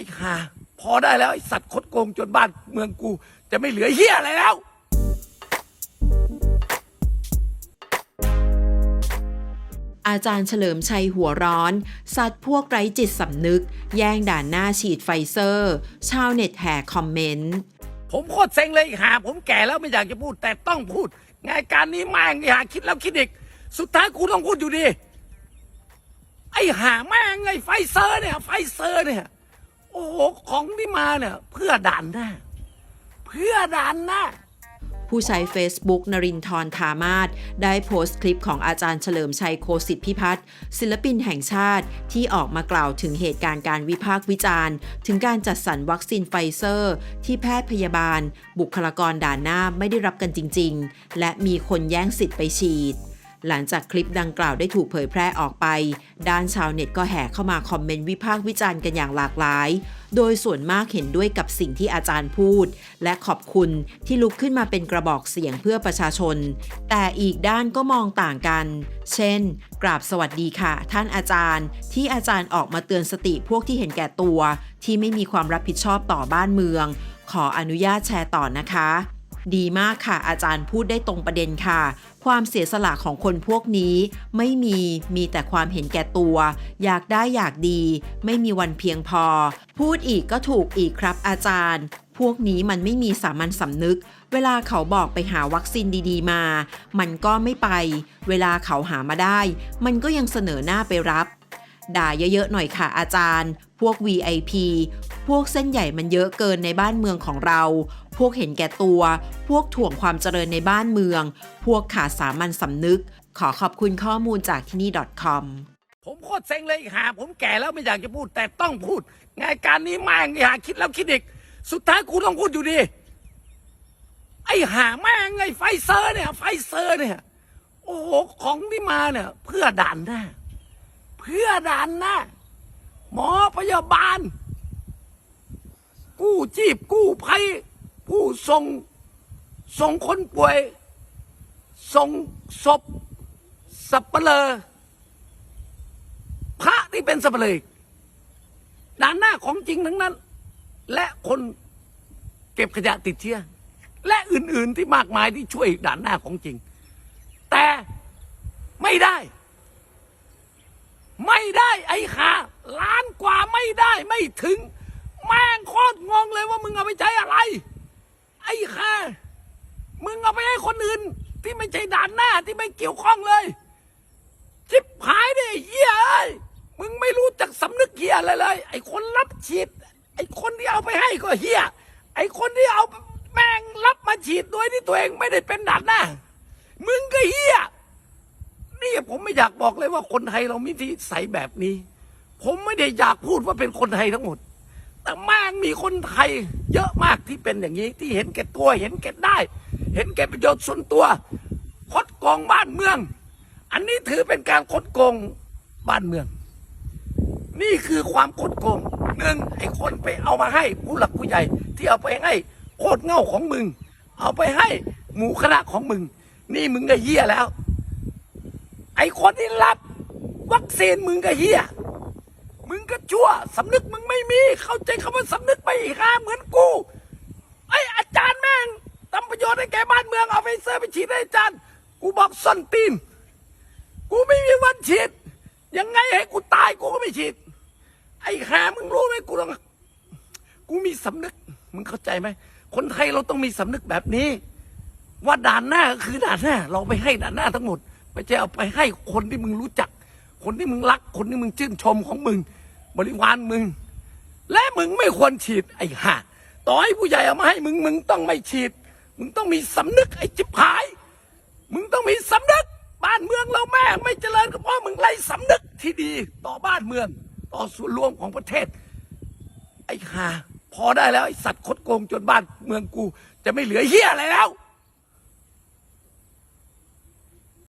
อ้ห่าพอได้แล้วไอ้สัตว์คดโกงจนบ้านเมืองกู จะไม่เหลือเฮียอะไรแล้วอาจารย์เฉลิมชัยหัวร้อนซัดพวกไร้จิตสำนึก แย่งด่านหน้าฉีดไฟเซอร์ ชาวเน็ตแห่คอมเมนต์ ผมโคตรเซ็งเลยไอ้ห่าผมแก่แล้วไม่อยากจะพูดแต่ต้องพูด งานการนี้แม่งไอ้ห่าคิดแล้วคิดอีก สุดท้ายกูต้องพูดอยู่ดี ไอ้ห่าแม่งไอ้ไฟเซอร์เนี่ย ไฟเซอร์เนี่ย โอ้โหของที่มาเนี่ย เพื่อด่านหน้า เพื่อด่านหน้าผู้ใช้ Facebook นรินทร์ธามาศได้โพสต์คลิปของอาจารย์เฉลิมชัยโคสิทธิพิพัฒน์ศิลปินแห่งชาติที่ออกมากล่าวถึงเหตุการณ์การวิพากษ์วิจารณ์ ถึงการจัดสรรวัคซีนไฟเซอร์ ที่แพทย์พยาบาล บุคลากรด่านหน้าไม่ได้รับกันจริง ๆ และมีคนแย่งสิทธิ์ไปฉีด หลังจากคลิปดังกล่าวได้ถูกเผยแพร่ออกไป ด้านชาวเน็ตก็แห่เข้ามาคอมเมนต์วิพากษ์วิจารณ์กันอย่างหลากหลาย โดยส่วนมากเห็นด้วยกับสิ่งที่อาจารย์พูด และขอบคุณที่ลุกขึ้นมาเป็นกระบอกเสียงเพื่อประชาชน แต่อีกด้านก็มองต่างกัน เช่น กราบสวัสดีค่ะ ท่านอาจารย์ ที่อาจารย์ออกมาเตือนสติพวกที่เห็นแก่ตัว ที่ไม่มีความรับผิดชอบต่อบ้านเมือง ขออนุญาตแชร์ต่อนะคะ ดีมากค่ะ อาจารย์พูดได้ตรงประเด็นค่ะ ความเสียสละของคนพวกนี้ ไม่มีมีแต่ความเห็นแก่ตัว อยากได้อยากดี ไม่มีวันเพียงพอ พูดอีกก็ถูกอีกครับอาจารย์ พวกนี้มันไม่มีสามัญสำนึกเวลาเขาบอกไปหาวัคซีนดีๆมา มันก็ไม่ไป เวลาเขาหามาได้ มันก็ยังเสนอหน้าไปรับ ด่าเยอะๆหน่อยค่ะอาจารย์ พวก VIP พวกเส้นใหญ่มันเยอะเกินในบ้านเมืองของเรา พวกเห็นแก่ตัว พวกถ่วงความเจริญในบ้านเมือง พวกขาดสามัญสำนึก ขอขอบคุณข้อมูลจากที่นี่ .com ผมโคตรเซ็งเลยหา ผมแก่แล้วไม่อยากจะพูดแต่ต้องพูด งานการนี้แม่งไอ้หาคิดแล้วคิดอีก สุดท้ายกูต้องพูดอยู่ดี ไอ้หาแม่งไอ้ไฟเซอร์เนี่ย ไฟเซอร์เนี่ย โอ้โห ของที่มาเนี่ย เพื่อด่านหน้า เพื่อด่านหน้าหมอพยาบาล กู้ชีพกู้ภัยผู้ส่งส่งคนป่วย ส่งศพสับเปลอพระที่เป็นสับเปลือด่านหน้าของจริงทั้งนั้น และคนเก็บขยะติดเชื้อและอื่น ๆ ที่มากมายที่ช่วยด่านหน้าของจริง แต่ไม่ได้ ไม่ได้ไอ้ขาล้านกว่าไม่ได้ไม่ถึง แม่งโคตรงงเลยว่ามึงเอาไปใช้อะไร ไอ้ขามึงเอาไปให้คนอื่น ที่ไม่ใช่ด่านหน้าที่ไม่เกี่ยวข้องเลยชิบหายดิเหี้ยเอ้ยมึงไม่รู้จักสำนึกเหี้ยอะไรเลย ไอ้คนรับฉีด ไอ้คนที่เอาไปให้ก็เหี้ยไอ้คนที่เอาแม่งรับมาฉีดโดยที่ตัวเองไม่ได้เป็นด่านหน้ามึงก็เหี้ย นี่ผมไม่อยากบอกเลยว่าคนไทยเรามีที่ใสแบบนี้ ผมไม่ได้อยากพูดว่าเป็นคนไทยทั้งหมด แต่ม่งมีคนไทย เยอะมากที่เป็นอย่างนี้ ที่เห็นแก่ตัวเห็นแก่ได้ เห็นแก่ประโยชน์ส่วนตัว คดโกองบ้านเมือง อันนี้ถือเป็นการคดโกงบ้านเมือง นี่คือความคดโกงหนึ่งไอ้คนไปเอามาให้ผู้หลักผู้ใหญ่ ที่เอาไปให้โคตรเง่าของมึง เอาไปให้หมู่คณะของมึง นี่มึงก็เฮี้ยแล้ว ไอ้คนที่รับ วัคซีนมึงก็เฮียมึงก็ชั่วสำนึกมึงไม่มี เข้าใจคำว่าสำนึกไปอีกห้าเหมือนกูไอ้อาจารย์แม่งทำประโยชน์ให้แกบ้านเมืองเอาไฟเซอร์ไปฉีดให้อาจารย์ กูบอกส้นตีน กูไม่มีวันฉีด ยังไงให้กูตายกูก็ไม่ฉีด ไอ้หามึงรู้ไหมกูต้องกูมีสำนึก มึงเข้าใจไหม คนไทยเราต้องมีสำนึกแบบนี้ ว่าด่านหน้าก็คือด่านหน้า เราไปให้ด่านหน้าทั้งหมด ไม่ใช่เอาไปให้คนที่มึงรู้จัก คนที่มึงรัก คนที่มึงชื่นชมของมึง บริวารมึง และมึงไม่ควรฉีดไอ้ห่าต่อให้ผู้ใหญ่เอามาให้มึงมึงต้องไม่ฉีด มึงต้องมีสำนึกไอ้จิบหาย มึงต้องมีสำนึกบ้านเมืองเราแม่งไม่เจริญก็เพราะมึงไร้สำนึกที่ดีต่อบ้านเมือง ต่อส่วนรวมของประเทศ ไอ้ห่าพอได้แล้วไอ้สัตว์คดโกงจนบ้านเมืองกู จะไม่เหลือเฮียอะไรแล้ว